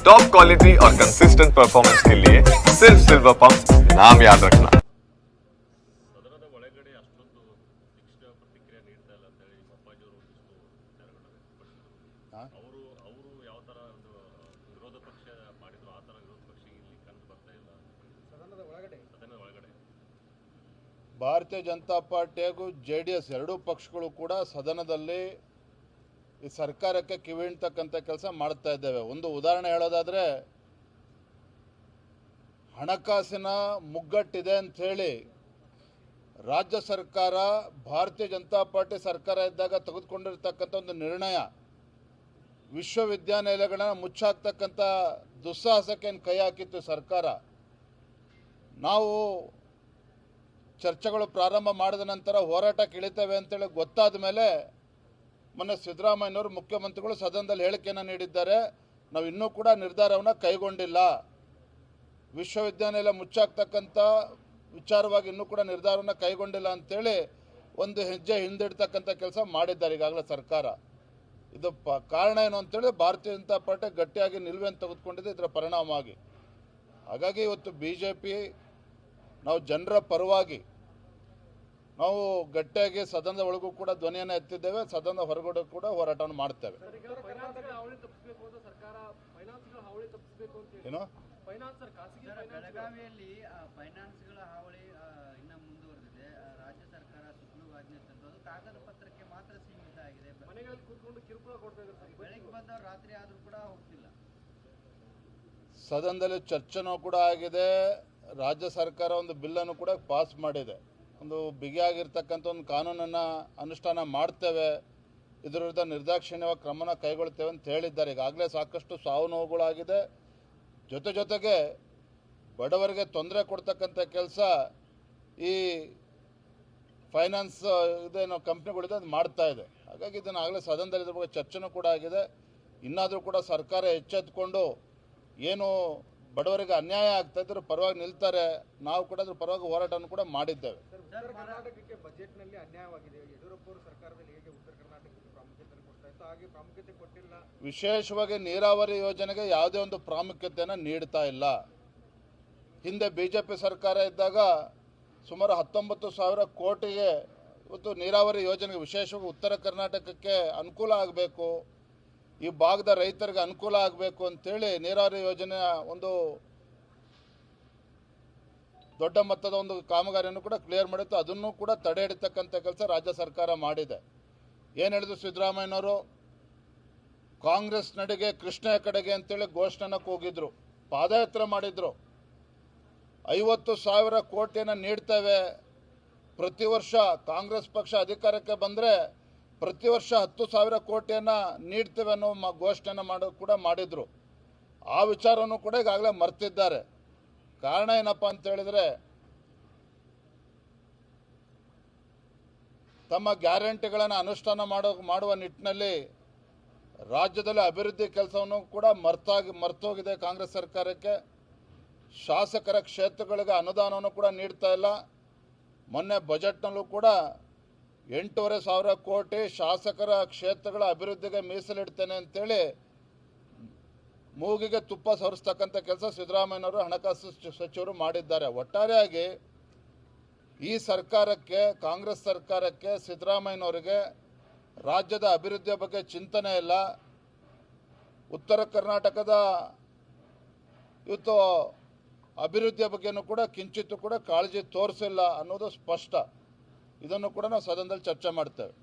Top quality और consistent performance के लिए सिर्फ सिल्वर पंप नाम याद रखना ಸದನದ ಒಳಗಡೆ ಅಷ್ಟೊಂದು ತೀಕ್ಷ್ಣ ಪ್ರತಿಕ್ರಿಯೆ ನೀಡ್ತಾ ಇಲ್ಲ ಅಂತೇಳಿ ನಿಮ್ಮ ಅಪ್ಪಾಜಿಯವರು ಒಂದಿಷ್ಟು ವಿಚಾರಗಳನ್ನ ವ್ಯಕ್ತಪಡಿಸಿದ್ರು ಅವರು ಅವರು ಯಾವ ಥರ ಒಂದು ವಿರೋಧ ಪಕ್ಷ ಮಾಡಿದ್ರು ಆ ಥರ ವಿರೋಧ ಪಕ್ಷ ಇಲ್ಲಿ ಕಂಡು ಬರ್ತಾ ಇಲ್ಲ ಸದನದ ಒಳಗಡೆ ಸದನದ ಒಳಗಡೆ ಭಾರತೀಯ ಜನತಾ ಪಾರ್ಟಿ ಹಾಗೂ ಜೆ ಡಿ ಎಸ್ ಎರಡೂ ಪಕ್ಷಗಳು ಕೂಡ ಸದನದಲ್ಲಿ ಈ ಸರ್ಕಾರಕ್ಕೆ ಕಿವಿಣ್ತಕ್ಕಂಥ ಕೆಲಸ ಮಾಡ್ತಾ ಇದ್ದೇವೆ. ಒಂದು ಉದಾಹರಣೆ ಹೇಳೋದಾದರೆ, ಹಣಕಾಸಿನ ಮುಗ್ಗಟ್ಟಿದೆ ಅಂಥೇಳಿ ರಾಜ್ಯ ಸರ್ಕಾರ, ಭಾರತೀಯ ಜನತಾ ಪಾರ್ಟಿ ಸರ್ಕಾರ ಇದ್ದಾಗ ತೆಗೆದುಕೊಂಡಿರ್ತಕ್ಕಂಥ ಒಂದು ನಿರ್ಣಯ, ವಿಶ್ವವಿದ್ಯಾನಿಲಯಗಳನ್ನ ಮುಚ್ಚಾಕ್ತಕ್ಕಂಥ ದುಸ್ಸಾಹಸಕ್ಕೆ ಏನು ಕೈ ಹಾಕಿತ್ತು ಸರ್ಕಾರ? ನಾವು ಚರ್ಚೆಗಳು ಪ್ರಾರಂಭ ಮಾಡಿದ ನಂತರ ಹೋರಾಟಕ್ಕೆ ಇಳಿತೇವೆ ಅಂತೇಳಿ ಗೊತ್ತಾದ ಮೇಲೆ ಮೊನ್ನೆ ಸಿದ್ದರಾಮಯ್ಯನವರು ಮುಖ್ಯಮಂತ್ರಿಗಳು ಸದನದಲ್ಲಿ ಹೇಳಿಕೆಯನ್ನು ನೀಡಿದ್ದಾರೆ. ನಾವು ಇನ್ನೂ ಕೂಡ ನಿರ್ಧಾರವನ್ನು ಕೈಗೊಂಡಿಲ್ಲ. ವಿಶ್ವವಿದ್ಯಾನಿಲಯ ಮುಚ್ಚಾಕ್ತಕ್ಕಂಥ ವಿಚಾರವಾಗಿ ಇನ್ನೂ ಕೂಡ ನಿರ್ಧಾರವನ್ನು ಕೈಗೊಂಡಿಲ್ಲ ಅಂತೇಳಿ ಒಂದು ಹೆಜ್ಜೆ ಹಿಂದಿಡ್ತಕ್ಕಂಥ ಕೆಲಸ ಮಾಡಿದ್ದಾರೆ ಈಗಾಗಲೇ ಸರ್ಕಾರ. ಇದು ಪ ಕಾರಣ ಏನು ಅಂತೇಳಿ ಭಾರತೀಯ ಜನತಾ ಪಾರ್ಟಿ ಗಟ್ಟಿಯಾಗಿ ನಿಲುವೆಯನ್ನು ತೆಗೆದುಕೊಂಡಿದೆ ಇದರ ಪರಿಣಾಮವಾಗಿ. ಹಾಗಾಗಿ ಇವತ್ತು ಬಿ ಜೆ ಪಿ ನಾವು ಜನರ ಪರವಾಗಿ ನಾವು ಗಟ್ಟಿಯಾಗಿ ಸದನದ ಒಳಗೂ ಕೂಡ ಧ್ವನಿಯನ್ನು ಎತ್ತಿದ್ದೇವೆ ಸದನದ ಹೊರಗಡೆ ಕೂಡ ಹೋರಾಟವನ್ನು ಮಾಡ್ತೇವೆ. ಏನು? ಬೆಳಗಾವಿಯಲ್ಲಿ ಫೈನಾನ್ಸ್ಗಳ ಹಾವಳಿ ಇನ್ನ ಮುಂದುವರೆದಿದೆ. ಆ, ರಾಜ್ಯ ಸರ್ಕಾರ ಸುಗ್ರೀವಾಜ್ಞೆ ತಂದು ಅದು ಕಾಗದ ಪತ್ರಕ್ಕೆ ಮಾತ್ರ ಸೀಮಿತ ಆಗಿದೆ. ಮನೆಗಳಲ್ಲಿ ಕೂತ್ಕೊಂಡು ಕಿರುಕುಳ ಕೊಡ್ತಾ ಇದ್ದಾರೆ ಸರ್. ಬೆಳಗ್ಗೆ ಬಂದವರು ರಾತ್ರಿ ಆದ್ರೂ ಕೂಡ ಹೋಗ್ತಿಲ್ಲ. ಸದನದಲ್ಲಿ ಚರ್ಚೆನೂ ಕೂಡ ಆಗಿದೆ ರಾಜ್ಯ ಸರ್ಕಾರ ಒಂದು ಬಿಲ್ಲನ್ನು ಕೂಡ ಪಾಸ್ ಮಾಡಿದೆ. ಒಂದು ಬಿಗಿಯಾಗಿರ್ತಕ್ಕಂಥ ಒಂದು ಕಾನೂನನ್ನು ಅನುಷ್ಠಾನ ಮಾಡ್ತೇವೆ ಇದರ ವಿರುದ್ಧ ನಿರ್ದಾಕ್ಷಿಣ್ಯವಾಗಿ ಕ್ರಮನ ಕೈಗೊಳ್ತೇವೆ ಅಂತ ಹೇಳಿದ್ದಾರೆ. ಈಗಾಗಲೇ ಸಾಕಷ್ಟು ಸಾವು ನೋವುಗಳಾಗಿದೆ. ಜೊತೆ ಜೊತೆಗೆ ಬಡವರಿಗೆ ತೊಂದರೆ ಕೊಡ್ತಕ್ಕಂಥ ಕೆಲಸ ಈ ಫೈನಾನ್ಸ್, ಇದೇನು ಕಂಪ್ನಿಗಳಿದೆ ಅದು ಮಾಡ್ತಾ ಇದೆ. ಹಾಗಾಗಿ ಇದನ್ನು ಆಗಲೇ ಸದನದಲ್ಲಿ ಇದ್ರ ಬಗ್ಗೆ ಚರ್ಚೆನೂ ಕೂಡ ಆಗಿದೆ. ಇನ್ನಾದರೂ ಕೂಡ ಸರ್ಕಾರ ಎಚ್ಚೆತ್ಕೊಂಡು ಏನು ಬಡವರಿಗೆ ಅನ್ಯಾಯ ಆಗ್ತಾ ಇದ್ರ ಪರವಾಗಿ ನಿಲ್ತಾರೆ. ನಾವು ಕೂಡ ಅದ್ರ ಪರವಾಗಿ ಹೋರಾಟವನ್ನು ಕೂಡ ಮಾಡಿದ್ದೇವೆ. ಕರ್ನಾಟಕಕ್ಕೆ ಬಜೆಟ್ನಲ್ಲಿ ಅನ್ಯಾಯವಾಗಿದೆ. ಯಡಿಯೂರಪ್ಪ ಅವರು ಸರ್ಕಾರದಲ್ಲಿ ಹೇಗೆ ಉತ್ತರ ಕರ್ನಾಟಕಕ್ಕೆ ಪ್ರಾಮುಖ್ಯತೆ ಕೊಡ್ತಾ ಇತ್ತು ಹಾಗೆ ಪ್ರಾಮುಖ್ಯತೆ ಕೊಟ್ಟಿಲ್ಲ. ವಿಶೇಷವಾಗಿ ನೀರಾವರಿ ಯೋಜನೆಗೆ ಯಾವುದೇ ಒಂದು ಪ್ರಾಮುಖ್ಯತೆಯನ್ನು ನೀಡ್ತಾ ಇಲ್ಲ. ಹಿಂದೆ ಬಿ ಜೆ ಪಿ ಸರ್ಕಾರ ಇದ್ದಾಗ ಸುಮಾರು ಹತ್ತೊಂಬತ್ತು ಸಾವಿರ ಕೋಟಿಗೆ ಇವತ್ತು ನೀರಾವರಿ ಯೋಜನೆಗೆ ವಿಶೇಷವಾಗಿ ಉತ್ತರ ಕರ್ನಾಟಕಕ್ಕೆ ಅನುಕೂಲ ಆಗಬೇಕು. ಈ ಭಾಗದ ರೈತರಿಗೆ ಅನುಕೂಲ ಆಗಬೇಕು ಅಂತೇಳಿ ನೀರಾವರಿ ಯೋಜನೆಯ ಒಂದು ದೊಡ್ಡ ಮೊತ್ತದ ಒಂದು ಕಾಮಗಾರಿಯನ್ನು ಕೂಡ ಕ್ಲಿಯರ್ ಮಾಡಿತ್ತು. ಅದನ್ನು ಕೂಡ ತಡೆ ಹಿಡಿತಕ್ಕಂಥ ಕೆಲಸ ರಾಜ್ಯ ಸರ್ಕಾರ ಮಾಡಿದೆ. ಏನು ಹೇಳಿದ್ರು ಸಿದ್ದರಾಮಯ್ಯನವರು? ಕಾಂಗ್ರೆಸ್ ನಡಿಗೆ ಕೃಷ್ಣ ಕಡೆಗೆ ಅಂತೇಳಿ ಘೋಷಣೆ ಕೂಗಿದ್ರು ಪಾದಯಾತ್ರೆ ಮಾಡಿದ್ರು. ಐವತ್ತು ಸಾವಿರ ಕೋಟಿಯನ್ನು ನೀಡ್ತೇವೆ. ಪ್ರತಿ ವರ್ಷ ಕಾಂಗ್ರೆಸ್ ಪಕ್ಷ ಅಧಿಕಾರಕ್ಕೆ ಬಂದರೆ ಪ್ರತಿ ವರ್ಷ ಹತ್ತು ಸಾವಿರ ಕೋಟಿಯನ್ನು ನೀಡ್ತೇವೆ ಅನ್ನೋ ಮ ಘೋಷಣೆನ ಮಾಡೋ, ಕೂಡ ಮಾಡಿದರು. ಆ ವಿಚಾರವನ್ನು ಕೂಡ ಈಗಾಗಲೇ ಮರ್ತಿದ್ದಾರೆ. ಕಾರಣ ಏನಪ್ಪ ಅಂತ ಹೇಳಿದ್ರೆ, ತಮ್ಮ ಗ್ಯಾರಂಟಿಗಳನ್ನು ಅನುಷ್ಠಾನ ಮಾಡೋ, ಮಾಡುವ ನಿಟ್ಟಿನಲ್ಲಿ ರಾಜ್ಯದಲ್ಲಿ ಅಭಿವೃದ್ಧಿ ಕೆಲಸವನ್ನು ಕೂಡ ಮರ್ತಾಗಿ, ಮರ್ತೋಗಿದೆ ಕಾಂಗ್ರೆಸ್ ಸರ್ಕಾರಕ್ಕೆ. ಶಾಸಕರ ಕ್ಷೇತ್ರಗಳಿಗೆ ಅನುದಾನವನ್ನು ಕೂಡ ನೀಡ್ತಾ ಇಲ್ಲ. ಮೊನ್ನೆ ಬಜೆಟ್ನಲ್ಲೂ ಕೂಡ ಎಂಟೂವರೆ ಸಾವಿರ ಕೋಟಿ ಶಾಸಕರ ಕ್ಷೇತ್ರಗಳ ಅಭಿವೃದ್ಧಿಗೆ ಮೀಸಲಿಡ್ತೇನೆ ಅಂತೇಳಿ ಮೂಗಿಗೆ ತುಪ್ಪ ಸವರಿಸ್ತಕ್ಕಂಥ ಕೆಲಸ ಸಿದ್ದರಾಮಯ್ಯನವರು ಹಣಕಾಸು ಸಚಿವರು ಮಾಡಿದ್ದಾರೆ. ಒಟ್ಟಾರೆಯಾಗಿ ಈ ಸರ್ಕಾರಕ್ಕೆ, ಕಾಂಗ್ರೆಸ್ ಸರ್ಕಾರಕ್ಕೆ ಸಿದ್ದರಾಮಯ್ಯನವರಿಗೆ ರಾಜ್ಯದ ಅಭಿವೃದ್ಧಿಯ ಬಗ್ಗೆ ಚಿಂತನೆ ಇಲ್ಲ. ಉತ್ತರ ಕರ್ನಾಟಕದ ಇವತ್ತು ಅಭಿವೃದ್ಧಿಯ ಬಗ್ಗೆನೂ ಕೂಡ ಕಿಂಚಿತ್ತು ಕೂಡ ಕಾಳಜಿ ತೋರಿಸಿಲ್ಲ ಅನ್ನೋದು ಸ್ಪಷ್ಟ. ಇದನ್ನು ಕೂಡ ನಾವು ಸದನದಲ್ಲಿ ಚರ್ಚೆ ಮಾಡ್ತೇವೆ.